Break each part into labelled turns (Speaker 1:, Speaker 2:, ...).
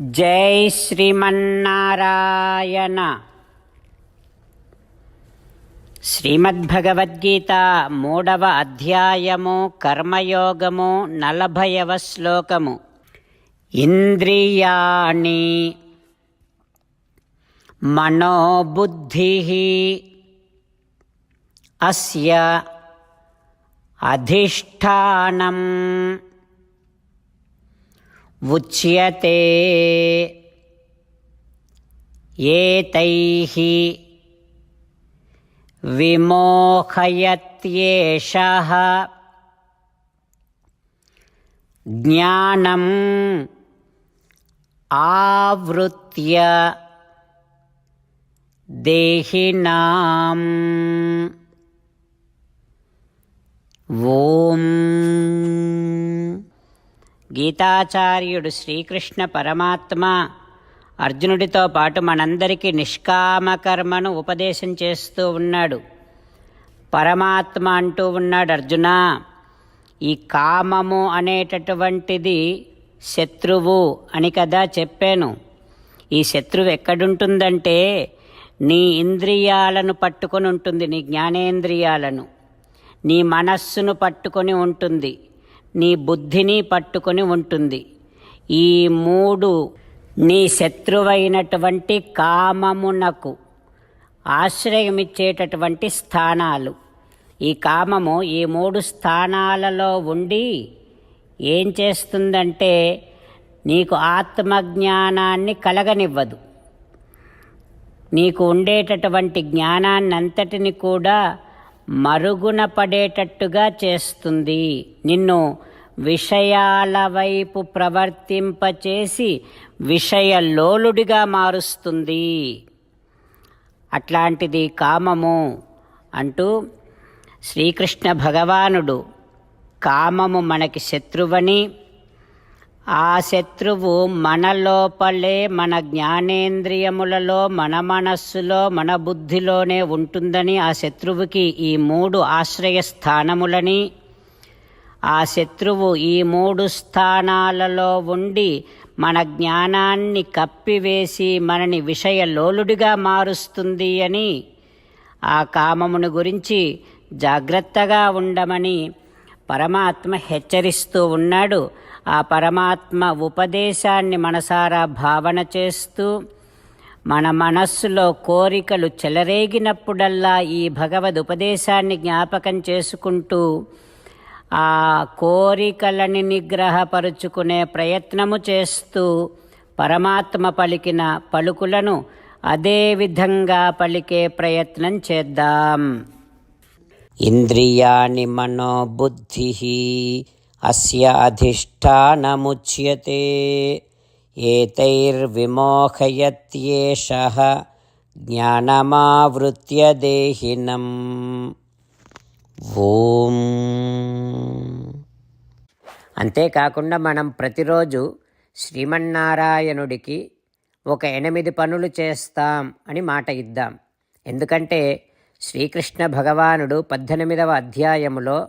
Speaker 1: జై శ్రీమన్నారాయణ. శ్రీమద్భగవద్గీత మూడవ అధ్యాయము కర్మయోగము నలభైవ శ్లోకము. ఇంద్రియాణి మనోబుద్ధి అస్య అధిష్టానం. उच्यते। एतैः विमोहयत्येषः ज्ञानम् आवृत्य देहिनाम्। ॐ గీతాచార్యుడు శ్రీకృష్ణ పరమాత్మ అర్జునుడితో పాటు మనందరికీ నిష్కామకర్మను ఉపదేశం చేస్తూ ఉన్నాడు. పరమాత్మ అంటూ ఉన్నాడు అర్జున ఈ కామము అనేటటువంటిది శత్రువు అని కదా చెప్పాను. ఈ శత్రువు ఎక్కడుంటుందంటే నీ ఇంద్రియాలను పట్టుకొని ఉంటుంది నీ జ్ఞానేంద్రియాలను. నీ మనస్సును పట్టుకొని ఉంటుంది. నీ బుద్ధిని పట్టుకొని ఉంటుంది. ఈ మూడు నీ శత్రువైనటువంటి కామమునకు ఆశ్రయమిచ్చేటటువంటి స్థానాలు. ఈ కామము ఈ మూడు స్థానాలలో ఉండి ఏం చేస్తుందంటే నీకు ఆత్మజ్ఞానాన్ని కలగనివ్వదు. నీకు ఉండేటటువంటి జ్ఞానాన్నంతటిని కూడా మరుగున పడేటట్టుగా చేస్తుంది. నిన్ను విషయాల వైపు ప్రవర్తింపచేసి విషయలోలుడిగా మారుస్తుంది. అట్లాంటిది కామము అంటూ శ్రీకృష్ణ భగవానుడు కామము మనకి శత్రువని ఆ శత్రువు మన లోపలే మన జ్ఞానేంద్రియములలో మన మనస్సులో మన బుద్ధిలోనే ఉంటుందని ఆ శత్రువుకి ఈ మూడు ఆశ్రయ స్థానములని ఆ శత్రువు ఈ మూడు స్థానాలలో ఉండి మన జ్ఞానాన్ని కప్పివేసి మనని విషయలోలుడిగా మారుస్తుంది అని ఆ కామమును గురించి జాగ్రత్తగా ఉండమని పరమాత్మ హెచ్చరిస్తూ ఉన్నాడు. ఆ పరమాత్మ ఉపదేశాన్ని మనసారా భావన చేస్తూ మన మనస్సులో కోరికలు చెలరేగినప్పుడల్లా ఈ భగవద్ ఉపదేశాన్ని జ్ఞాపకం చేసుకుంటూ ఆ కోరికలని నిగ్రహపరుచుకునే ప్రయత్నము చేస్తూ పరమాత్మ పలికిన పలుకులను అదే విధంగా పలికే ప్రయత్నం చేద్దాం. ఇంద్రియాణి మనోబుద్ధి అస్య అధిష్టానముచ్యతే. ఏతైర్విమోహయత్యేష జ్ఞానమావృత్య దేహినం. ఓం. అంతేకాకుండా మనం ప్రతిరోజు శ్రీమన్నారాయణుడికి ఒక ఎనిమిది పనులు చేస్తాం అని మాట ఇద్దాం. ఎందుకంటే శ్రీకృష్ణ భగవానుడు పద్దెనిమిదవ అధ్యాయములో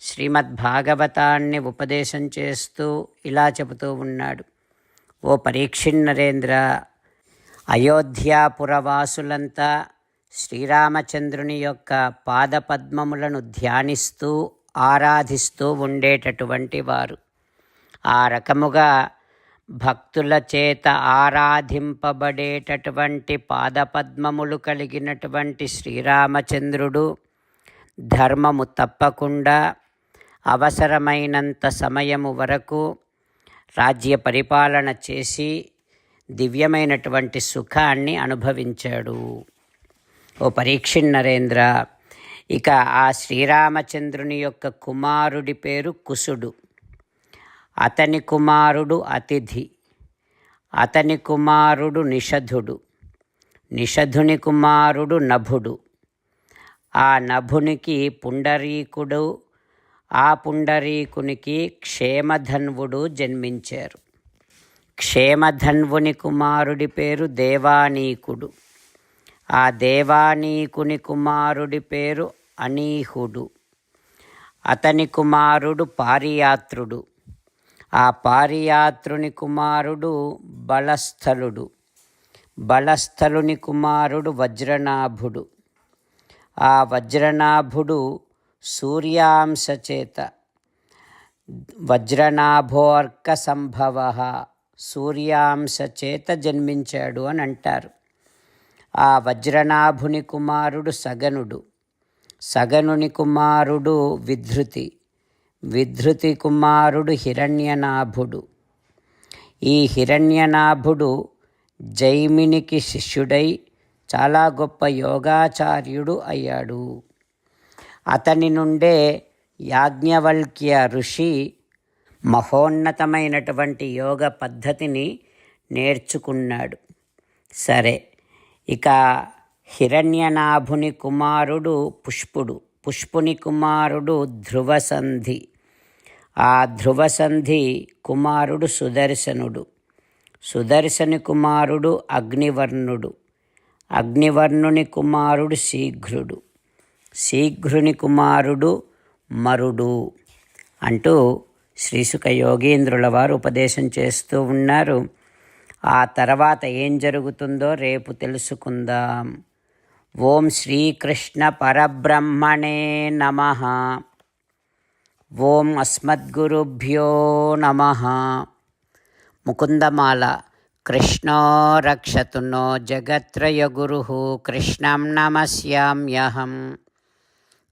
Speaker 1: శ్రీమద్భాగవతాన్ని ఉపదేశం చేస్తూ ఇలా చెబుతూ ఉన్నాడు. ఓ పరీక్షిన్నరేంద్ర అయోధ్యాపురవాసులంతా శ్రీరామచంద్రుని యొక్క పాదపద్మములను ధ్యానిస్తూ ఆరాధిస్తూ ఉండేటటువంటి వారు. ఆ రకముగా భక్తుల చేత ఆరాధింపబడేటటువంటి పాదపద్మములు కలిగినటువంటి శ్రీరామచంద్రుడు ధర్మము తప్పకుండా అవసరమైనంత సమయము వరకు రాజ్య పరిపాలన చేసి దివ్యమైనటువంటి సుఖాన్ని అనుభవించాడు. ఓ పరీక్షిణ్ నరేంద్ర ఇక ఆ శ్రీరామచంద్రుని యొక్క కుమారుడి పేరు కుసుడు. అతని కుమారుడు అతిథి. అతని కుమారుడు నిషధుడు. నిషధుని కుమారుడు నభుడు. ఆ నభునికి పుండరీకుడు ఆ పుండరీకునికి క్షేమధన్వుడు జన్మించారు. క్షేమధన్వుని కుమారుడి పేరు దేవానీకుడు. ఆ దేవానీకుని కుమారుడి పేరు అనీహుడు. అతని కుమారుడు పారియాత్రుడు. ఆ పారియాత్రుని కుమారుడు బలస్థలుడు. బలస్థలుని కుమారుడు వజ్రనాభుడు. ఆ వజ్రనాభుడు సూర్యాంశ చేత వజ్రనాభోర్క సంభవ సూర్యాంశ చేత జన్మించాడు అని అంటారు. ఆ వజ్రనాభుని కుమారుడు సగనుడు. సగనుని కుమారుడు విధృతి. విధృతి కుమారుడు హిరణ్యనాభుడు. ఈ హిరణ్యనాభుడు జైమినికి శిష్యుడై చాలా గొప్ప యోగాచార్యుడు అయ్యాడు. అతని నుండే యాజ్ఞవల్క్య ఋషి మహోన్నతమైనటువంటి యోగ పద్ధతిని నేర్చుకున్నాడు. సరే ఇక హిరణ్యనాభుని కుమారుడు పుష్పుడు పుష్పుని కుమారుడు ధ్రువసంధి. ఆ ధ్రువసంధి కుమారుడు సుదర్శనుడు. సుదర్శని కుమారుడు అగ్నివర్ణుడు. అగ్నివర్ణుని కుమారుడు శీఘ్రుడు. శీఘ్రుని కుమారుడు మరుడు అంటూ శ్రీసుక యోగేంద్రుల వారు ఉపదేశం చేస్తూ ఉన్నారు. ఆ తర్వాత ఏం జరుగుతుందో రేపు తెలుసుకుందాం. ఓం శ్రీకృష్ణ పరబ్రహ్మణే నమ. ఓం అస్మద్గురుభ్యో నమ. ముకుందమాల కృష్ణో రక్షతు నో జగత్రయగురు కృష్ణం నమస్యామ్యహం.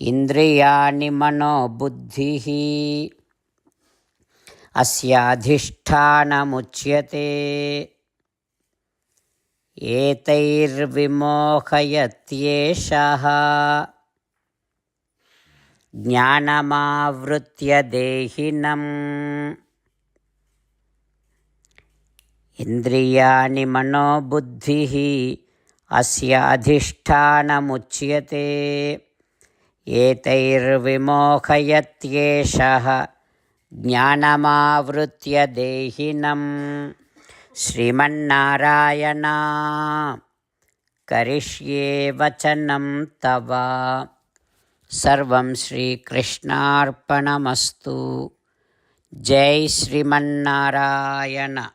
Speaker 1: ఇంద్రియాణి మనోబుద్ధి. అస్యాధిష్టానముచ్యతే. ఏతైర్విమోహయత్యేషः. జ్ఞానమావృత్య దేహినం. ఇంద్రియాణి మనోబుద్ధి. అస్య అధిష్టానముచ్యతే ఏతైర్విమోహయత్యేష జ్ఞానమావృత్య దేహినం శ్రీమన్నారాయణ. కరిష్యే వచనం తవ. సర్వం శ్రీకృష్ణార్పణమస్తు. జై శ్రీమన్నారాయణ.